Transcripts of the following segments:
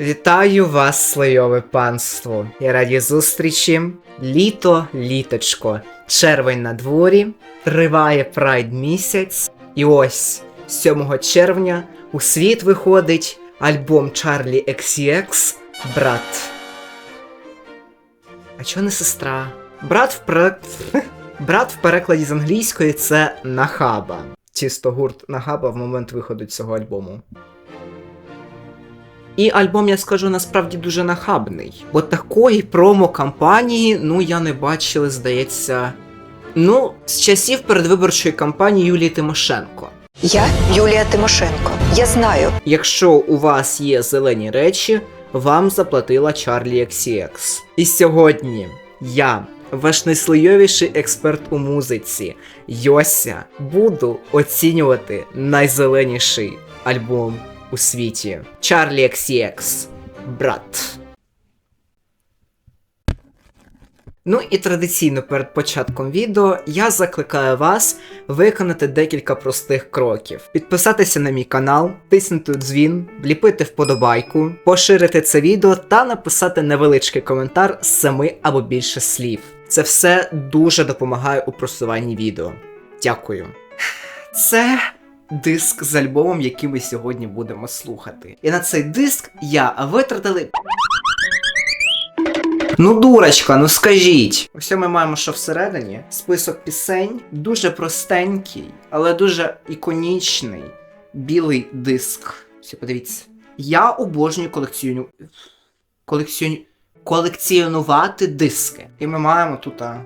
Вітаю вас, слойове панство. Я раді зустрічі. Літо, літочко, червень на дворі, триває прайд місяць, і ось 7 червня у світ виходить альбом Чарлі XCX Брат. А чого не сестра? Брат в. Брат в перекладі з англійської це Нахаба. Чисто гурт Нахаба в момент виходу цього альбому. І альбом, я скажу, насправді дуже нахабний. Бо такої промо-кампанії, ну, я не бачив, здається. Ну, з часів передвиборчої кампанії Юлії Тимошенко. Я Юлія Тимошенко. Я знаю, Якщо у вас є зелені речі, вам заплатила Чарлі XCX. І сьогодні я, ваш найслойовіший експерт у музиці, Йося, буду оцінювати найзеленіший альбом у світі. Чарлі XCX. Брат. Ну і традиційно перед початком відео я закликаю вас виконати декілька простих кроків: підписатися на мій канал, тиснути дзвін, вліпити вподобайку, поширити це відео та написати невеличкий коментар з семи або більше слів. Це все дуже допомагає у просуванні відео. Дякую. Це диск з альбомом, який ми сьогодні будемо слухати. І на цей диск я витратили. Ну, дурочка, ну скажіть. Ось ми маємо, що всередині список пісень дуже простенький, але дуже іконічний білий диск. Все, подивіться. Я обожнюю колекціону... колекціону... колекціонувати диски. І ми маємо тут а,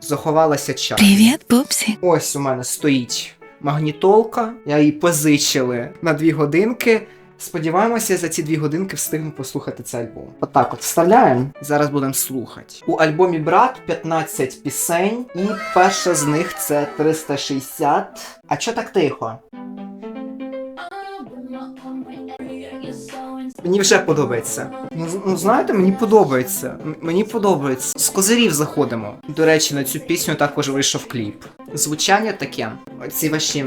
заховалася час. Привет, Пупсі. Ось у мене стоїть магнітолка. Я її позичили на дві годинки. Сподіваємося, за ці дві годинки встигну послухати цей альбом. Отак от вставляємо. Зараз будемо слухати. У альбомі Брат 15 пісень, і перша з них це 360. А чо так тихо? Мені вже подобається. Ну, ну знаєте, мені подобається. Мені подобається. З козирів заходимо. До речі, на цю пісню також вийшов кліп. Звучання таке. Оці ваші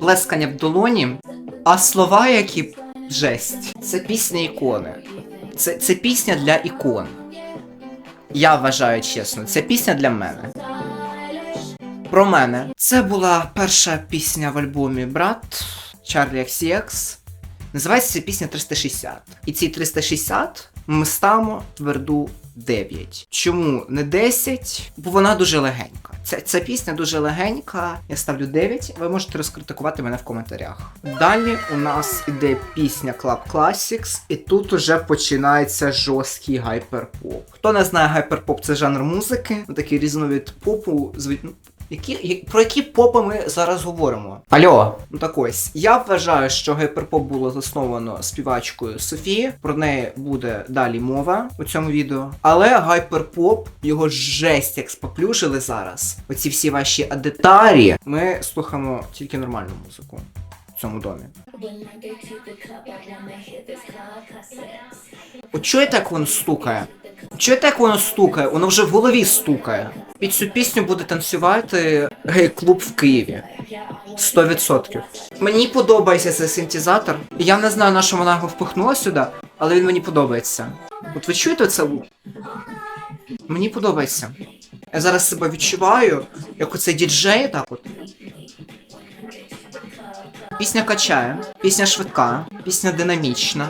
плескання в долоні, а слова, які жесть. Це пісня ікони. Це, це пісня для ікон. Я вважаю чесно, це пісня для мене. Про мене. Це була перша пісня в альбомі Брат Чарлі XCX. Називається пісня 360. І ці 360 ми ставимо тверду 9. Чому не 10? Бо вона дуже легенька. Ця, ця пісня дуже легенька. Я ставлю 9. Ви можете розкритикувати мене в коментарях. Далі у нас іде пісня Club Classics, і тут уже починається жорсткий гайперпоп. Хто не знає гайперпоп, це жанр музики, такий різновид попу. зв- ну, які, про які попи ми зараз говоримо? Альо, ну так ось. Я вважаю, що гайперпоп було засновано співачкою Софії. Про неї буде далі мова у цьому відео. Але гайперпоп його жесть як споплюжили зараз. Оці всі ваші адетарі. Ми слухаємо тільки нормальну музику цьому домі. От чуєте, як воно стукає? Чуєте, як воно стукає? Воно вже в голові стукає. Під цю пісню буде танцювати гей-клуб в Києві. 100%. Мені подобається цей синтезатор. Я не знаю, на що вона його впихнула сюди, але він мені подобається. От ви чуєте це? Мені подобається. Я зараз себе відчуваю, як оцей діджей, так от. Пісня качає, пісня швидка, пісня динамічна.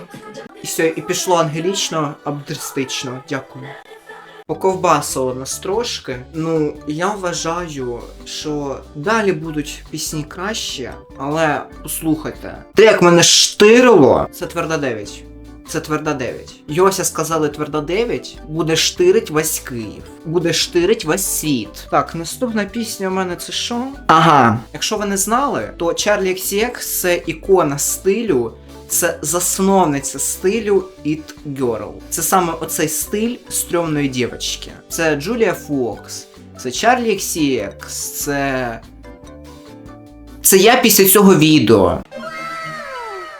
І все, і пішло ангелічно, абдристично. Дякую. Поковбасило нас трошки. Ну, я вважаю, що далі будуть пісні краще, але послухайте. Те, як мене штирило, це тверда 9. Це тверда 9. Йося сказали тверда 9, буде штирить весь Київ. Буде штирить весь світ. Так, наступна пісня у мене це що? Ага. Якщо ви не знали, то Чарлі XCX це ікона стилю це засновниця стилю It Girl. Це саме оцей стиль стрьомної дівчинки. Це Джулія Фокс, це Чарлі XCX, це. Це я після цього відео.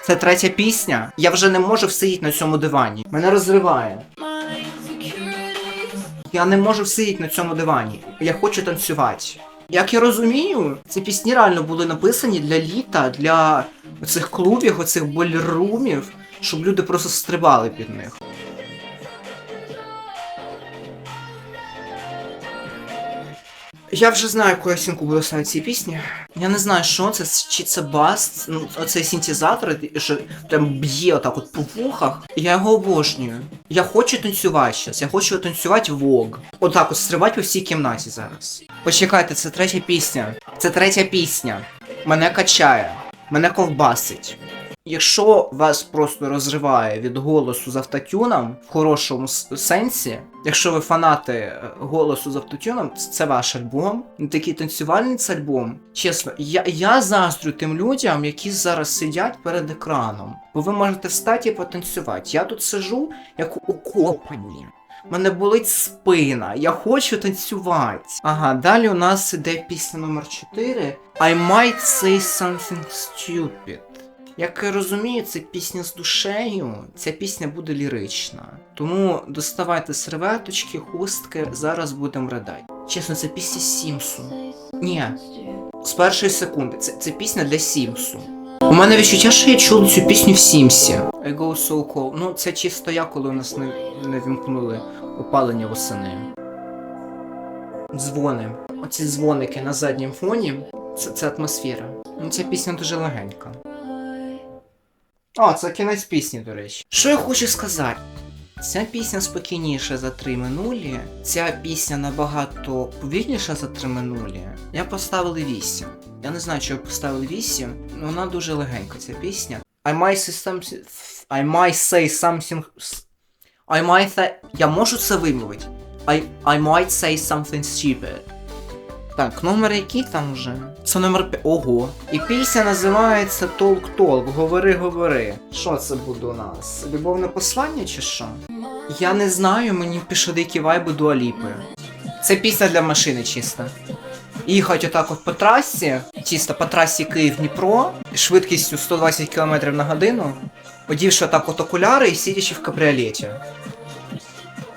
Це третя пісня. Я вже не можу всидіти на цьому дивані. Мене розриває. Я не можу всидіти на цьому дивані. Я хочу танцювати. Як я розумію, ці пісні реально були написані для літа, для цих клубів, оцих болірумів, щоб люди просто стрибали під них. Я вже знаю, яку я оцінку буду ставити цій пісні. Я не знаю, що це, чи це бас, ну, оцей синтезатор, що прям б'є отак от по вухах. Я його обожнюю. Я хочу танцювати зараз, я хочу танцювати вог. Отак от стрибати по всій кімнаті зараз. Почекайте, це третя пісня. Це третя пісня. Мене качає, мене ковбасить. Якщо вас просто розриває від голосу з автотюном в хорошому сенсі, якщо ви фанати е, голосу з автотюном, це ваш альбом. Такий танцювальний це альбом. Чесно, я, я заздрю тим людям, які зараз сидять перед екраном. Бо ви можете встати і потанцювати. Я тут сижу, як укопані. Мене болить спина, я хочу танцювати. Ага, далі у нас іде пісня номер 4 I might say something stupid. Як розумію, це пісня з душею, ця пісня буде лірична. Тому доставайте серветочки, хустки, зараз будемо ридати. Чесно, це пісня Сімсу. Ні, з першої секунди. Це, це пісня для Сімсу. У мене відчуття, що я чув цю пісню в Сімсі. I go so cold. Ну, це чисто я, коли у нас не, не вімкнули опалення восени. Дзвони. Оці дзвоники на заднім фоні. Це, це атмосфера. Ну, ця пісня дуже легенька. О, це кінець пісні, до речі. Що я хочу сказати? Ця пісня спокійніша за три минулі. Ця пісня набагато повільніша за три минулі. Я поставили 8. Я не знаю, чого поставили 8, але вона дуже легенька, ця пісня. I might say something. I might say something. I might say... Я можу це вимовити. I, I might say something stupid. Так, номер який там вже? Це номер 5. Ого. І пісня називається Толк Толк. Говори, говори. Що це буде у нас? Любовне послання чи що? Я не знаю, мені пішли дикі вайби дуаліпи. Це пісня для машини чисто. Їхать отак от по трасі, чисто по трасі Київ-Дніпро, швидкістю 120 км на годину, одівши отак от окуляри і сидячи в кабріолеті.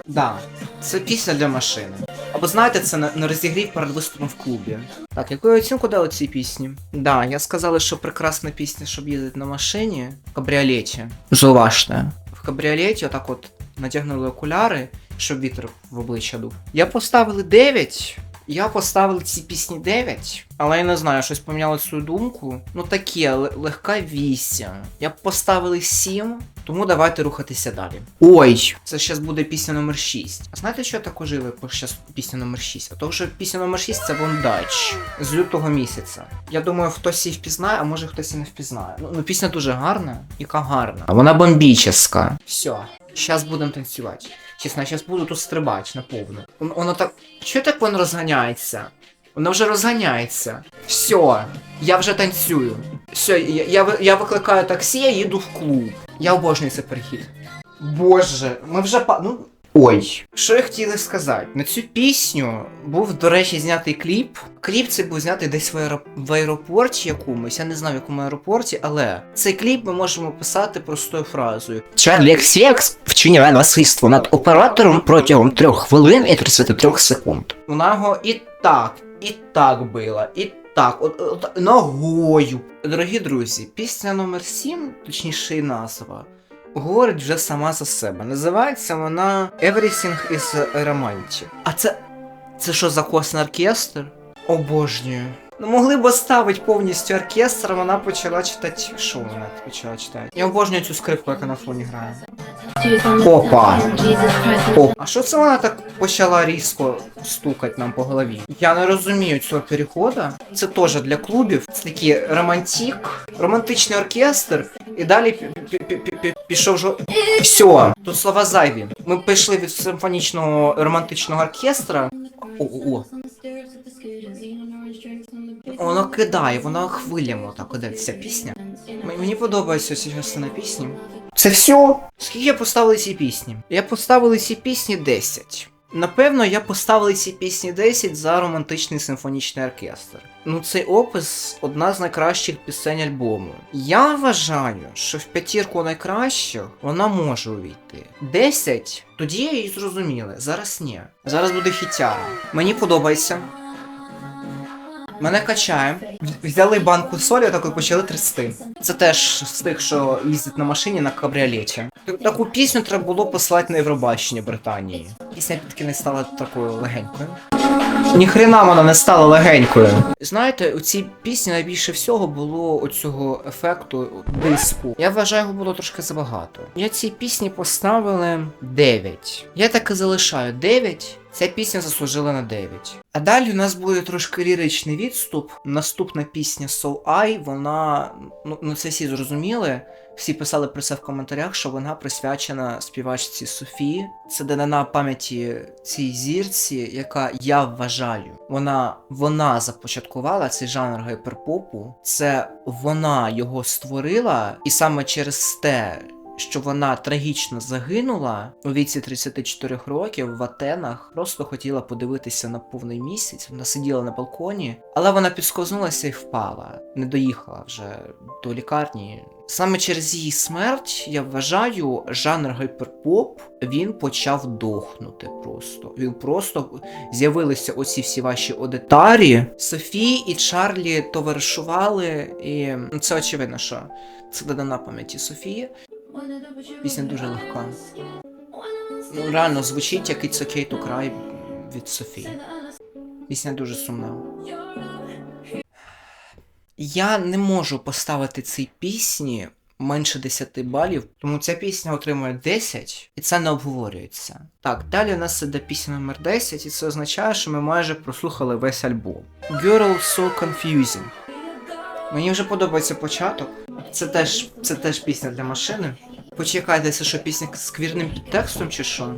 Да, це пісня для машини. Або знаєте, це на, на розігрів перед виступом в клубі. Так, яку я оцінку дали цій пісні? Да, я сказала, що прекрасна пісня, щоб їздити на машині в кабріолеті. Зауважте. В кабріолеті отак от надягнули окуляри, щоб вітер в обличчя дув. Я поставили 9. Я поставив цій пісні 9, але я не знаю, щось поміняло свою думку. Ну таке, легка 8. Я б поставили 7, тому давайте рухатися далі. Ой, це зараз буде пісня номер 6. А знаєте, що я так ожили по пісня номер 6? А то що пісня номер 6 це бондач з лютого місяця. Я думаю, хтось її впізнає, а може хтось і не впізнає. Ну, ну пісня дуже гарна, яка гарна. Вона бомбіческа. Все, зараз будемо танцювати. Чесно, я зараз буду тут стрибати наповну. Воно так. Чого так воно розганяється? Воно вже розганяється. Все, я вже танцюю. Все, я, я, я викликаю таксі, я їду в клуб. Я обожнюю цей перехід. Боже, ми вже па. Ну. Ой. Що я хотіли сказати? На цю пісню був, до речі, знятий кліп. Кліп цей був знятий десь в, аеро... в аеропорті якомусь. Я не знаю, в якому аеропорті, але цей кліп ми можемо писати простою фразою. Чарлі Ксєкс вчиняє насильство над оператором протягом 3 хвилин і 33 секунд. Вона його і так, і так била, і так, от, от, ногою. Дорогі друзі, пісня номер 7, точніше її назва, говорить вже сама за себе. Називається вона Everything is Romantic. А це. Це що за косний оркестр? Обожнюю. Ну могли б оставити повністю оркестр, вона почала читати. Що вона почала читати? Я обожнюю цю скрипку, яка на фоні грає. Опа. О, а що це вона так почала різко стукати нам по голові? Я не розумію цього переходу. Це теж для клубів. Це такий романтик, романтичний оркестр. І далі пішов жо. Все, тут слова зайві. Ми пішли від симфонічного романтичного оркестра. О, о, о. Воно кидає, воно хвилями отак іде ця пісня. Мені подобається ця частина пісні. Це все. Скільки я поставили ці пісні? Я поставили ці пісні 10. Напевно, я поставили ці пісні 10 за романтичний симфонічний оркестр. Ну, цей опис одна з найкращих пісень альбому. Я вважаю, що в п'ятірку найкращих вона може увійти. 10? Тоді я її зрозуміли. Зараз ні. Зараз буде хітяра. Мені подобається. Мене качає. Взяли банку солі, так і почали трясти. Це теж з тих, що їздять на машині на кабріолеті. Таку пісню треба було послати на Євробачення Британії. Пісня підки не стала такою легенькою. Ніхрена вона не стала легенькою. Знаєте, у цій пісні найбільше всього було оцього ефекту диску. Я вважаю, його було трошки забагато. Я цій пісні поставили 9. Я так і залишаю 9. Ця пісня заслужила на 9. А далі у нас буде трошки ліричний відступ. Наступна пісня So I, вона. Ну, ну це всі зрозуміли. Всі писали про це в коментарях, що вона присвячена співачці Софії. Це дана пам'яті цій зірці, яка я вважаю, вона, вона започаткувала цей жанр гіперпопу. Це вона його створила, і саме через те, що вона трагічно загинула у віці 34 років в Атенах, просто хотіла подивитися на повний місяць. Вона сиділа на балконі, але вона підскознулася і впала. Не доїхала вже до лікарні. Саме через її смерть, я вважаю, жанр гіперпоп він почав дохнути просто. Він просто з'явилися оці всі ваші одетарі. Софі і Чарлі товаришували, і ну, це очевидно, що це додана пам'яті Софії. Пісня дуже легка. Ну, реально звучить як It's okay to cry від Софії. Пісня дуже сумна. Я не можу поставити цій пісні менше 10 балів, тому ця пісня отримує 10, і це не обговорюється. Так, далі у нас іде пісня номер 10, і це означає, що ми майже прослухали весь альбом. Girl So Confusing. Мені вже подобається початок. Це теж, це теж пісня для машини. Почекайте, це що пісня з квірним підтекстом чи що?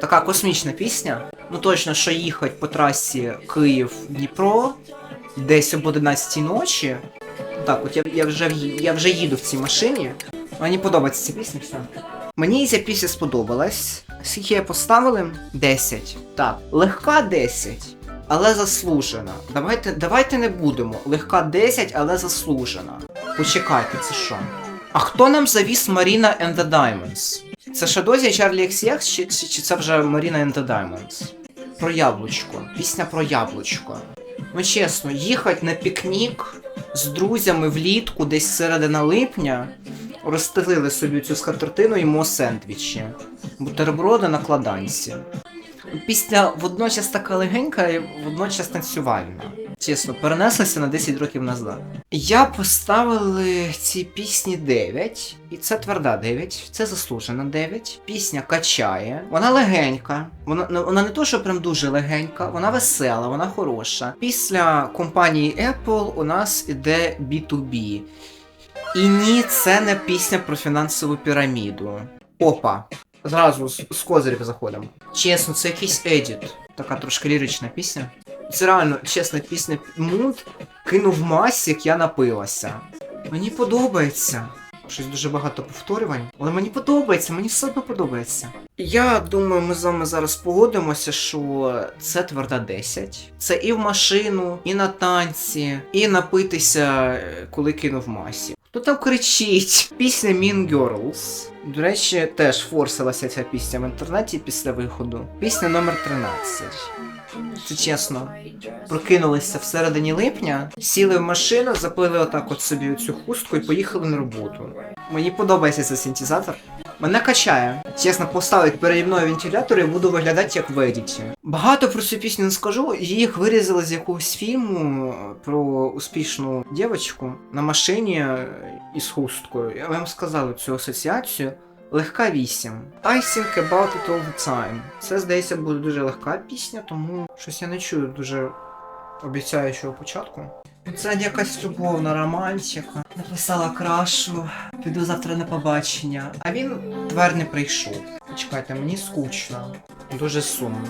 Така космічна пісня. Ну точно, що їхать по трасі Київ-Дніпро десь об 11 ночі. Так, от я, я, вже, я вже їду в цій машині. Мені подобається ця пісня, все. Мені ця пісня сподобалась. Скільки я поставили? 10. Так, легка 10, але заслужена. Давайте, давайте не будемо. Легка 10, але заслужена. Почекайте, це що? А хто нам завіз Маріна and the Diamonds? Це Шадозі Чарлі XCX чи, чи, чи це вже Маріна and the Diamonds? Про яблучко. Пісня про яблучко. Ну чесно, їхати на пікнік з друзями влітку, десь середина липня, розстелили собі цю скатертину і їмо сендвічі. Бутерброди на кладанці. Пісня водночас така легенька і водночас танцювальна. Чесно, перенеслася на 10 років назад. Я поставили цій пісні 9, і це тверда 9, це заслужена 9. Пісня качає, вона легенька. Вона, ну, вона не то, що прям дуже легенька, вона весела, вона хороша. Після компанії Apple у нас іде B2B. І ні, це не пісня про фінансову піраміду. Опа. Зразу з, з козирів заходимо. Чесно, це якийсь едіт. Така трошки лірична пісня. Це реально чесна пісня. Мут кинув масі, як я напилася. Мені подобається. Щось дуже багато повторювань, але мені подобається, мені все одно подобається. Я думаю, ми з вами зараз погодимося, що це тверда 10. Це і в машину, і на танці, і напитися, коли кинув масі. Хто там кричить? Пісня Mean Girls. До речі, теж форсилася ця пісня в інтернеті після виходу. Пісня номер 13. Це чесно. Прокинулися всередині липня, сіли в машину, запили отак от собі цю хустку і поїхали на роботу. Мені подобається цей синтезатор. Мене качає. Чесно, поставить переді мною вентилятор і буду виглядати як в едіті. Багато про цю пісню не скажу. Їх вирізали з якогось фільму про успішну дівчинку на машині із хусткою. Я вам сказав цю асоціацію. Легка 8. I think about it all the time. Це, здається, буде дуже легка пісня, тому щось я не чую дуже обіцяючого початку. Це якась любовна романтика. Написала крашу, піду завтра на побачення. А він твер не прийшов. Чекайте, мені скучно. Дуже сумно.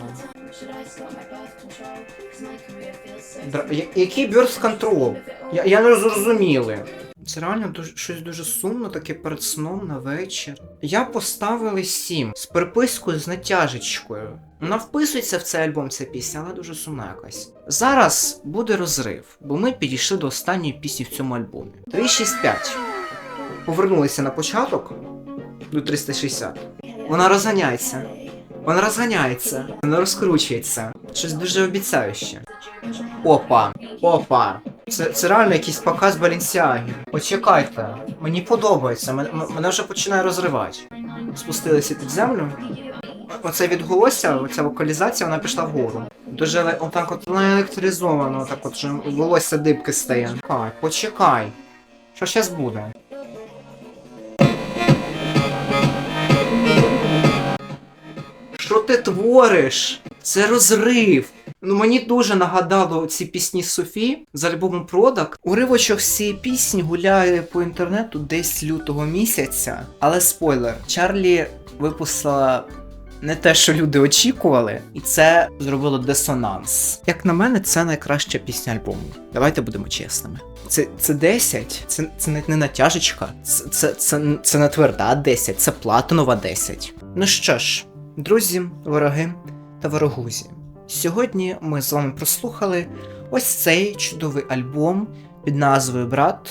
Дра... я- Який Birth Control? Я, я не зрозуміли. Це реально дуже, щось дуже сумно, таке перед сном на вечір. Я поставили 7 з припискою з натяжечкою. Вона вписується в цей альбом ця пісня, але дуже сумна якась. Зараз буде розрив, бо ми підійшли до останньої пісні в цьому альбомі. 365. Повернулися на початок до 360. Вона розганяється. Вона розганяється, вона розкручується. Щось дуже обіцяюще. Опа. Опа. Це, це реально якийсь показ Балінсіаги. Почекайте, мені подобається, мене, мене вже починає розривати. Спустилися під землю. Оце відголосся, оця вокалізація, вона пішла вгору. Дуже отак от наелектризовано, так от, волосся дибки стає. Чекай, почекай. Що зараз буде? Що ти твориш? Це розрив. Ну мені дуже нагадало ці пісні Софі з альбому Продак. Уривочок з цієї пісні гуляє по інтернету десь лютого місяця. Але спойлер, Чарлі випустила не те, що люди очікували, і це зробило дисонанс. Як на мене, це найкраща пісня альбому. Давайте будемо чесними. Це, це 10, це, це не, не натяжечка, це, це, це, це не тверда 10, це платинова 10. Ну що ж, друзі, вороги та ворогузі. Сьогодні ми з вами прослухали ось цей чудовий альбом під назвою Брат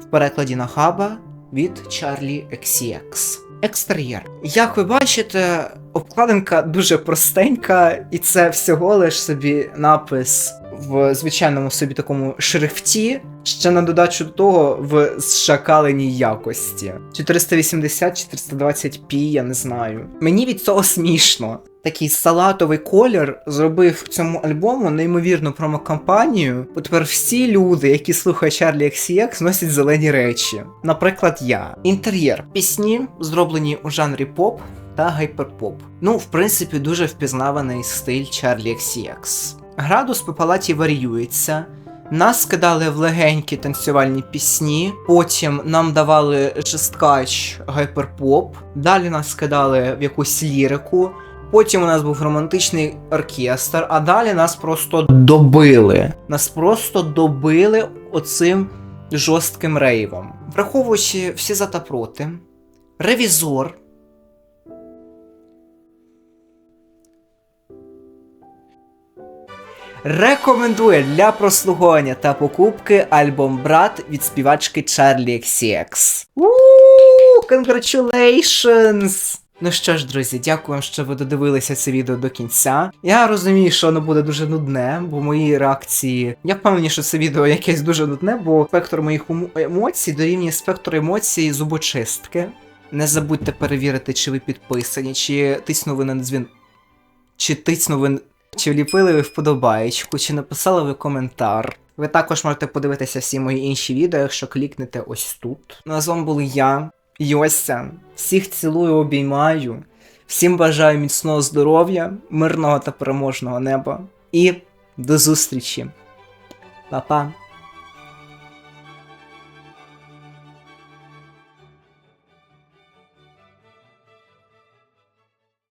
в перекладі на хаба від Charlie XCX. Екстер'єр. Як ви бачите, обкладинка дуже простенька, і це всього лиш собі напис в звичайному собі такому шрифті, ще на додачу до того в зшакаленій якості. 480-420p, я не знаю. Мені від цього смішно. Такий салатовий колір зробив цьому альбому неймовірну промокампанію. Бо тепер всі люди, які слухають Charlie XCX, носять зелені речі. Наприклад, я. Інтер'єр. Пісні зроблені у жанрі поп та гайперпоп. Ну, в принципі, дуже впізнаваний стиль Charlie XCX. Градус по палаті варіюється. Нас кидали в легенькі танцювальні пісні, потім нам давали жесткач гайперпоп, далі нас кидали в якусь лірику, потім у нас був романтичний оркестр, а далі нас просто добили. Нас просто добили оцим жорстким рейвом. Враховуючи всі за та проти, ревізор. Рекомендує для прослуховування та покупки альбом Брат від співачки Charlie XCX. Ууу, congratulations! Ну що ж, друзі, дякую вам, що ви додивилися це відео до кінця. Я розумію, що воно буде дуже нудне, бо мої реакції. Я впевнений, що це відео якесь дуже нудне, бо спектр моїх емо- емоцій дорівнює спектру емоцій зубочистки. Не забудьте перевірити, чи ви підписані, чи тиснули на дзвін. Чи тиснули чи вліпили ви вподобаєчку, чи написали ви коментар. Ви також можете подивитися всі мої інші відео, якщо клікнете ось тут. Ну а з вами був я, Йося. Всіх цілую, обіймаю. Всім бажаю міцного здоров'я, мирного та переможного неба. І до зустрічі. Па-па.